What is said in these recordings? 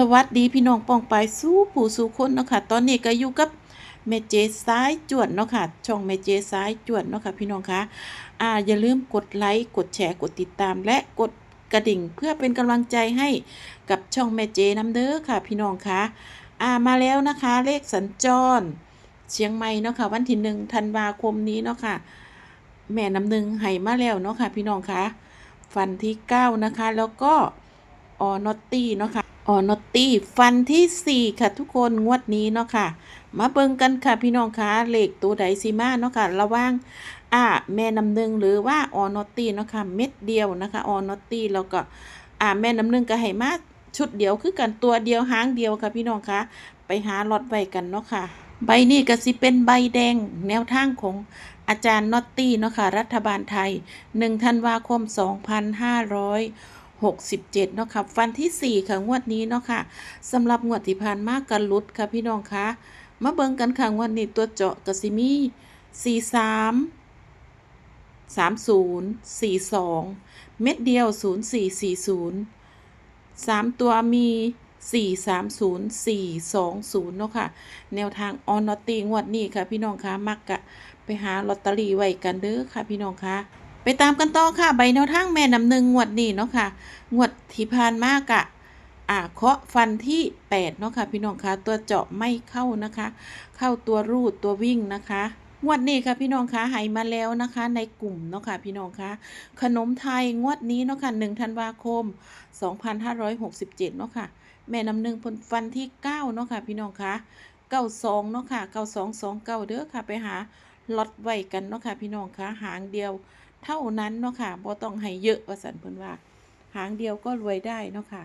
สวัสดีพี่น้องปองไปสู้ผู้สู่คนเนาะค่ะตอนนี้ก็อยู่กับแม่เจซ้ายจวดเนาะค่ะช่องแม่เจซ้ายจวดเนาะค่ะพี่น้องคะอ่าอย่าลืมกดไลค์กดแชร์กดติดตาม และกดกระดิ่งเพื่อเป็นกำลังใจให้กับช่องแม่เจน้ำเด้อค่ะ พี่น้องคะอ่ามาแล้วนะคะเลขสัญจร เชียงใหม่เนาะค่ะวันที่หนึ่งธันวาคมนี้เนาะค่ะแม่น้ำหนึ่งให้มาแล้วเนาะค่ะพี่น้องคะฟันที่เก้านะคะแล้วก็ออนอตตี้เนาะค่ะ ออนอตตี้ฟันที่สี่ค่ะทุกคนงวดนี้เนาะค่ะ มาเบิ่งกันค่ะพี่น้องคะเลขตัวใดสิมาเนาะค่ะ ระว่างอ่าแม่น้ำหนึ่งหรือว่าออนอตตี้เนาะค่ะเม็ดเดียวนะคะออนอตตี้แล้วก็อ่าแม่น้ำหนึ่งก็ให้มาชุดเดียวคือกันตัวเดียวหางเดียวค่ะพี่น้องคะไปหาลอตไว้กันเนาะค่ะ ใบนี้ก็สิเป็นใบแดงแนวทางของอาจารย์นอตตี้เนาะค่ะรัฐบาลไทย1ธันวาคม 67เนาะค่ะฟันที่ 4 ค่ะ งวดนี้เนาะค่ะสำหรับงวดที่ผ่านมากันลุดค่ะพี่น้องคะมาเบิ่งกันค่ะงวดนี้ตัวเจาะกสิมี43 30 42 เม็ดเดียว 0440สามตัวมีสี่สามศูนย์สี่สองศูนย์เนาะค่ะ แนวทางออนอตีงวดนี้ค่ะพี่น้องคะมักกะไปหาลอตเตอรี่ไว้กันเด้อค่ะพี่น้องคะ ไปตามกันต่อค่ะ ใบแนวทางแม่นำหนึ่งงวดนี้เนาะค่ะ งวดที่ผ่านมากะอ่าเคาะฟันที่แปดเนาะค่ะ พี่น้องคะตัวเจาะไม่เข้านะคะ เข้าตัวรูดตัววิ่งนะคะงวดนี้ค่ะพี่น้องคะให้มาแล้วนะคะ ในกลุ่มเนาะค่ะพี่น้องคะขนมไทยงวดนี้เนาะค่ะ1ธันวาคม 2567เนาะค่ะ แม่น้ำหนึ่งพนฟันที่9เนาะค่ะพี่น้องคะ92เนาะค่ะ9229เด้อค่ะไปหาล็อตไว้กันเนาะค่ะพี่น้องคะหางเดียว เท่านั้นเนาะค่ะบ่ต้องให้เยอะว่าสันเพิ่นว่า หางเดียวก็รวยได้เนาะค่ะ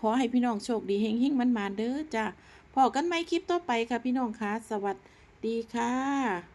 ขอให้พี่น้องโชคดีเฮงๆมันมาเด้อจ้ะพอกันไหมคลิปต่อไปค่ะพี่น้องคะสวัสดีค่ะ